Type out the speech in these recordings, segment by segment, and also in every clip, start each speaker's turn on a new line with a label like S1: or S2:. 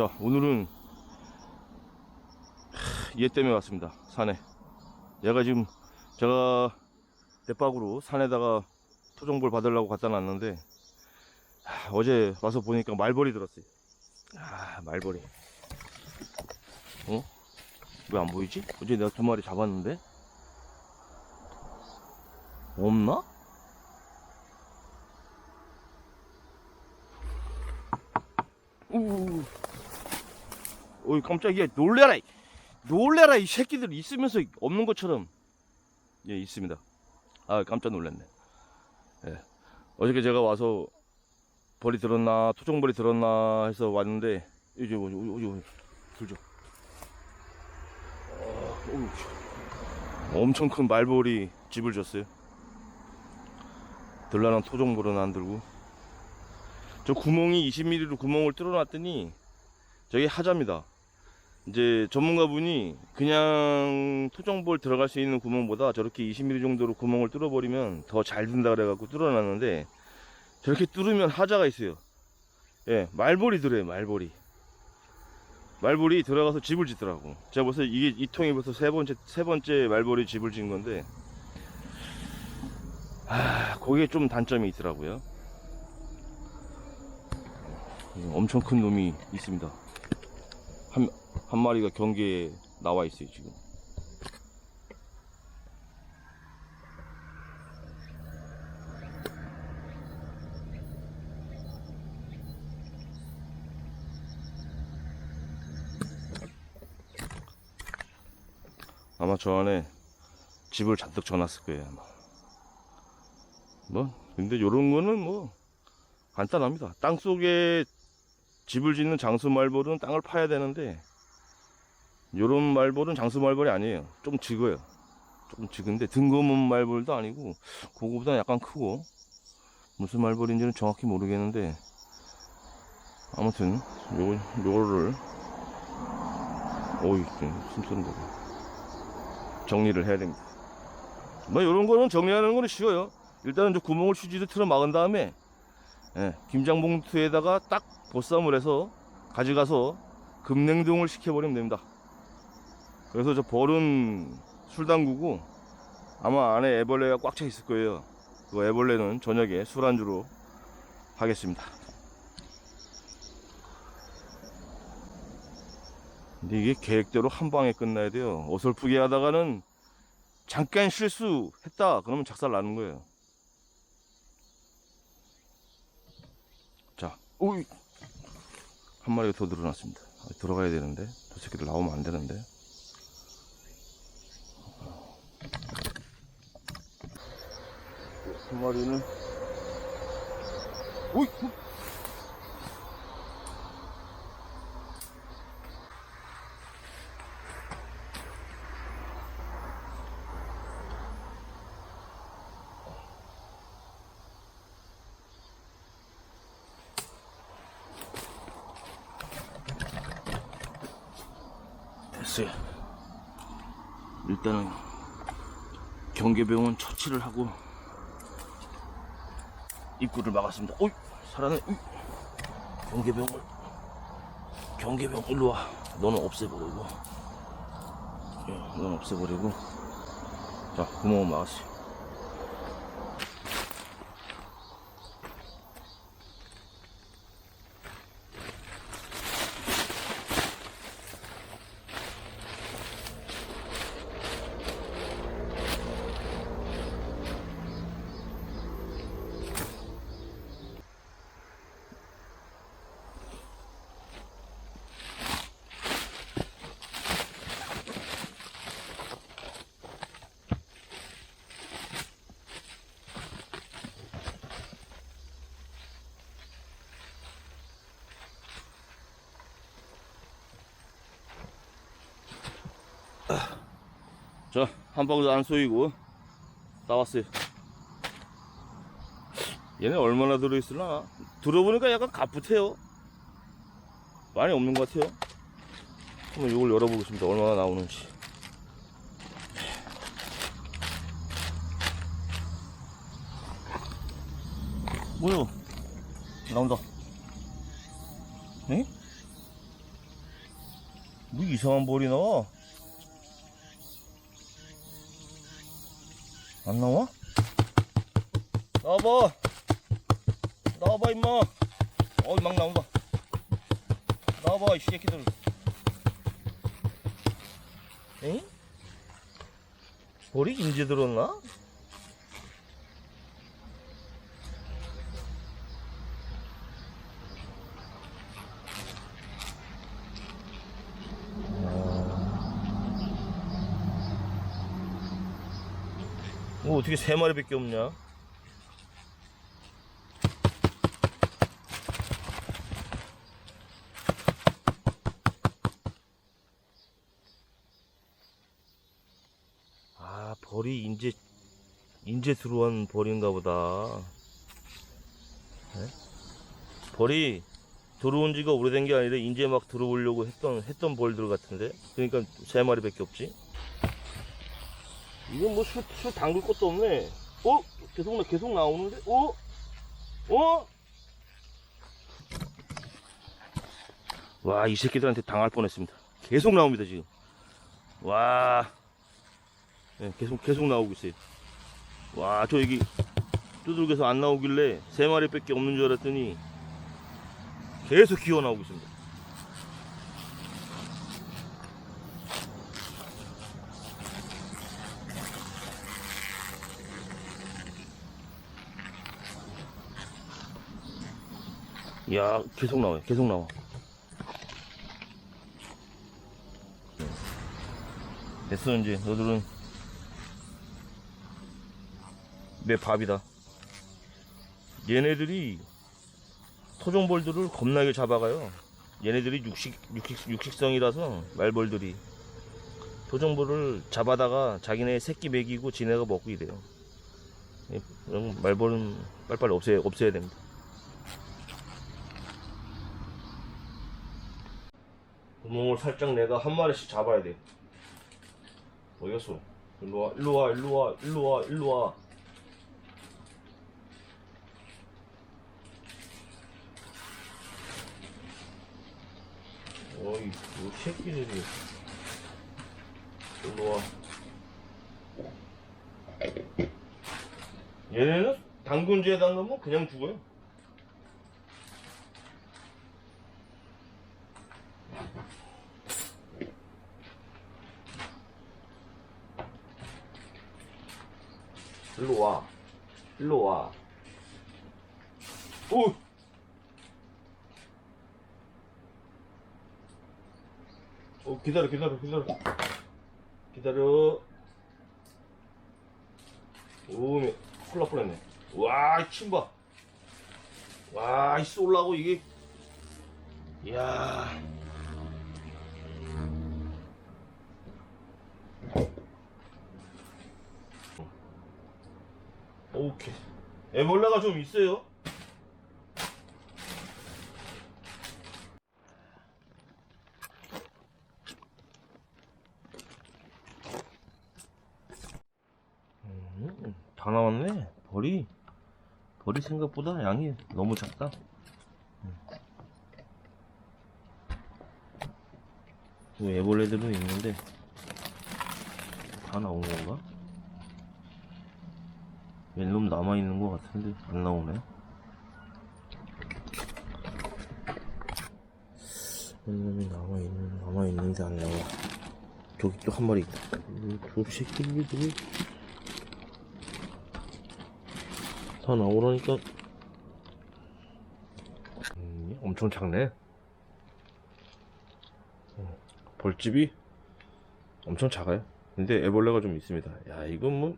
S1: 자, 오늘은 하, 얘 때문에 왔습니다. 산에. 얘가 지금 제가 대박으로 산에다가 토종볼 받으려고 갖다 놨는데 하, 어제 와서 보니까 말벌이 들었어요. 아, 말벌이. 어? 왜 안 보이지? 어제 내가 두 마리 잡았는데? 없나? 우. 어이 깜짝이야. 놀래라 이. 놀래라 이 새끼들 있으면서 없는 것처럼. 예 있습니다. 아 깜짝 놀랐네. 예. 어저께 제가 와서 벌이 들었나 토종벌이 들었나 해서 왔는데 이제 오지 오지 오지 들죠. 어, 엄청 큰 말벌이 집을 졌어요. 들라는 토종벌은 안 들고. 저 구멍이 20mm로 구멍을 뚫어놨더니 저게 하자입니다. 이제 전문가분이 그냥 토종볼 들어갈 수 있는 구멍보다 저렇게 20mm 정도로 구멍을 뚫어버리면 더 잘 든다 그래갖고 뚫어놨는데 저렇게 뚫으면 하자가 있어요. 예, 말벌이 들어요, 말벌이. 말벌이 들어가서 집을 짓더라고. 제가 벌써 이게 이 통이 벌써 세 번째 세 번째 말벌이 집을 짓는 건데, 아, 거기에 좀 단점이 있더라고요. 엄청 큰 놈이 있습니다. 한, 한 마리가 경계에 나와 있어요, 지금. 아마 저 안에 집을 잔뜩 져놨을 거예요, 아마. 뭐, 근데 요런 거는 뭐, 간단합니다. 땅 속에 집을 짓는 장수 말벌은 땅을 파야 되는데 요런 말벌은 장수 말벌이 아니에요. 좀 지거요. 조금 지근데 등검은 말벌도 아니고 그거보다 약간 크고 무슨 말벌인지는 정확히 모르겠는데 아무튼 요 요거를 오이 숨소리 거리 정리를 해야 됩니다. 뭐 요런 거는 정리하는 거는 쉬워요. 일단은 저 구멍을 휴지로 틀어 막은 다음에 예, 김장 봉투에다가 딱 보쌈을 해서 가져가서 급냉동을 시켜버리면 됩니다. 그래서 저 벌은 술 담그고 아마 안에 애벌레가 꽉 차 있을 거예요. 그 애벌레는 저녁에 술안주로 하겠습니다. 근데 이게 계획대로 한 방에 끝나야 돼요. 어설프게 하다가는 잠깐 실수했다 그러면 작살 나는 거예요. 자, 오이 한 마리가 더 늘어났습니다. 아, 들어가야 되는데 저 새끼들 나오면 안 되는데. 한 마리는 오이 됐어요. 일단은 경계병원 처치를 하고 입구를 막았습니다. 오이 살아네. 오이. 경계병원 경계병 일로 와. 너는 없애버리고. 예, 너는 없애버리고. 자 구멍을 막았어요. 자, 한 바구니 안 쏘이고 나왔어요. 얘네 얼마나 들어있을라나? 들어보니까 약간 가풋해요. 많이 없는 것 같아요. 한번 이걸 열어보겠습니다. 얼마나 나오는지. 뭐요? 나온다. 에? 뭐 이상한 벌이 나와? 안 나와? 나와봐. 나와봐 임마. 어이 막 나온다. 나와봐 이 새끼들. 에? 벌이 인제 들었나? 뭐 어떻게 세 마리밖에 없냐? 아 벌이 인제 인제 들어온 벌인가 보다. 네? 벌이 들어온 지가 오래된 게 아니라 인제 막 들어오려고 했던 했던 벌들 같은데. 그러니까 세 마리밖에 없지. 이건 뭐 술, 술 담글 것도 없네. 어? 계속, 나- 계속 나오는데? 어? 어? 와, 이 새끼들한테 당할 뻔 했습니다. 계속 나옵니다, 지금. 와. 네, 계속, 계속 나오고 있어요. 와, 저 여기 두들겨서 안 나오길래 세 마리 밖에 없는 줄 알았더니 계속 기어 나오고 있습니다. 야, 계속 나와요. 계속 나와. 됐어, 이제. 너들은 내 밥이다. 얘네들이 토종벌들을 겁나게 잡아가요. 얘네들이 육식, 육식, 육식성이라서 말벌들이 토종벌을 잡아다가 자기네 새끼 먹이고 지네가 먹고 이래요. 예, 말벌은 빨리빨리 없애야, 없애야 됩니다. 구멍을 살짝 내가 한 마리씩 잡아야 돼. 어디 갔어? 일로 와, 일로 와, 일로 와, 일로 와, 일로 와. 어이, 이 새끼들이. 일로 와. 얘네는 당근지에 담그면 그냥 죽어요. 일로 와. 일로 와. 오! 어, 기다려, 기다려, 기다려. 기다려. 오, 날 뻔했네. 와, 이침 봐. 와, 이 쏠라고 이게. 이야. 오케이. 애벌레가 좀 있어요. 음, 다 나왔네. 벌이 벌이 생각보다 양이 너무 작다. 음. 또 애벌레들은 있는데 다 나온 건가? 멜놈 남아있는 것 같은데 안 나오네. 멜놈이 남아있는, 남아있는데 안 나와. 저기 또 한 마리 있다. 음, 저 새끼들이. 다 나오라니까. 음, 엄청 작네. 음, 벌집이 엄청 작아요. 근데 애벌레가 좀 있습니다. 야 이건 뭐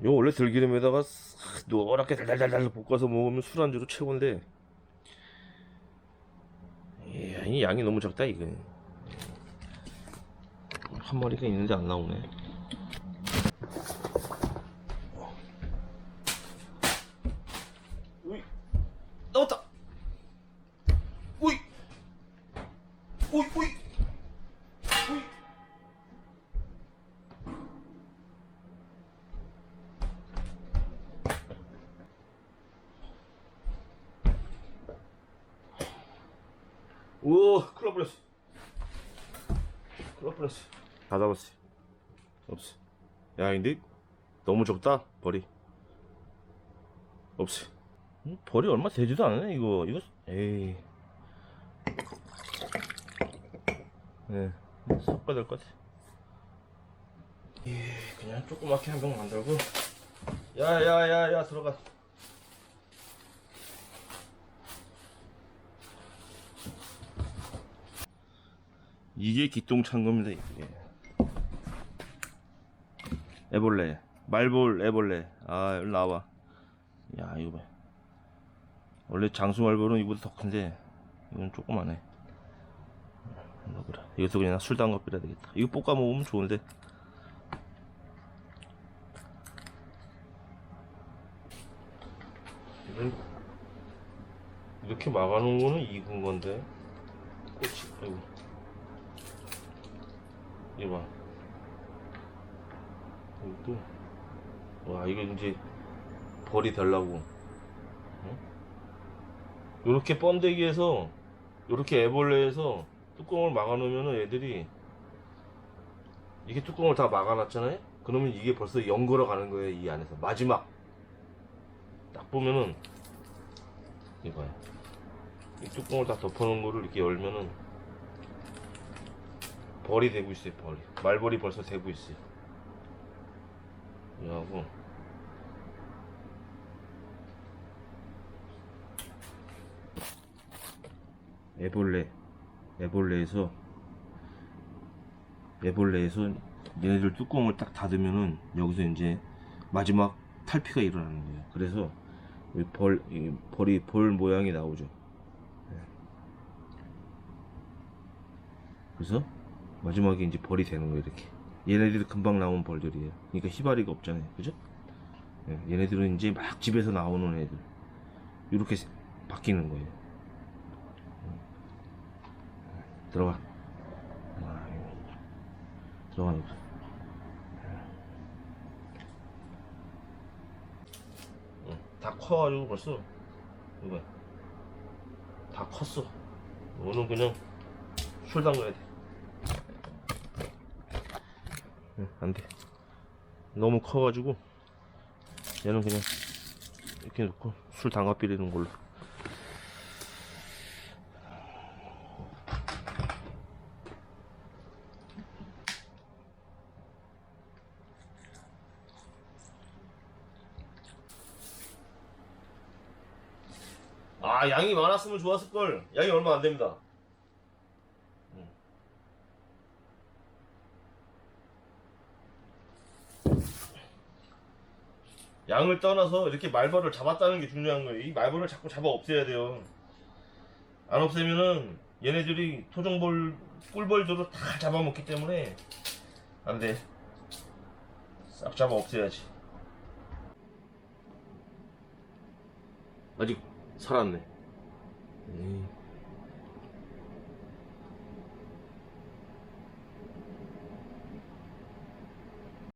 S1: 이거 원래 들기름에다가 싹 노랗게 달달달달 볶아서 먹으면 술안주로 최고인데. 이 양이 너무 적다 이거 한 마리가 있는데 안 나오네 우와 큰일 날 뻔했어 큰일 뻔했어. 다 잡았어. 없어. 야, 근데 너무 적다, 벌이. 없어. 음, 벌이 얼마 되지도 않네, 이거. 이거, 에이. 네, 섞어야 될 것 같아. 예, 그냥 조그맣게 한 병 만들고. 야, 야, 야, 야, 들어가. 이게 기똥 찬 겁니다, 이게. 애벌레. 말볼 애벌레. 아, 여기 나와. 야, 이거 봐. 원래 장수 말볼은 이보다 더 큰데, 이건 조그만해. 먹으라. 이것도 그냥 술 담가 빼야 되겠다. 이거 볶아 먹으면 좋은데. 이렇게 막아놓은 거는 익은 건데. 꽃이, 아이고. 이거 봐. 이것도. 와, 이거 이제 벌이 되려고. 요렇게 번데기에서, 요렇게 애벌레에서 뚜껑을 막아놓으면은 애들이, 이게 뚜껑을 다 막아놨잖아요? 그러면 이게 벌써 연걸어 가는 거예요, 이 안에서. 마지막. 딱 보면은, 이거야. 이 뚜껑을 다 덮어놓은 거를 이렇게 열면은, 벌이 되고 있어요, 벌이. 말벌이 벌써 되고 있어요. 이거하고, 애벌레, 애벌레에서, 애벌레에서 얘네들 뚜껑을 딱 닫으면은 여기서 이제 마지막 탈피가 일어나는 거예요. 그래서 이 벌, 이 벌이 벌 모양이 나오죠. 예. 그래서 마지막에 이제 벌이 되는 거예요, 이렇게. 얘네들이 금방 나온 벌들이에요. 그러니까 희바리가 없잖아요. 그죠? 예, 얘네들은 이제 막 집에서 나오는 애들. 이렇게 바뀌는 거예요. 음. 들어가. 아, 들어가. 여기. 응, 다 커가지고 벌써 이거 다 컸어. 이거는 그냥 술 담가야 돼. 응, 안 돼. 너무 커가지고 얘는 그냥 이렇게 놓고 술 담가 비리는 걸로. 아 양이 많았으면 좋았을 걸. 양이 얼마 안 됩니다. 음. 양을 떠나서 이렇게 말벌을 잡았다는 게 중요한 거예요. 이 말벌을 자꾸 잡아 없애야 돼요. 안 없애면은 얘네들이 토종벌, 꿀벌들을 다 잡아먹기 때문에 안 돼. 싹 잡아 없애야지. 아직 살았네. 에이.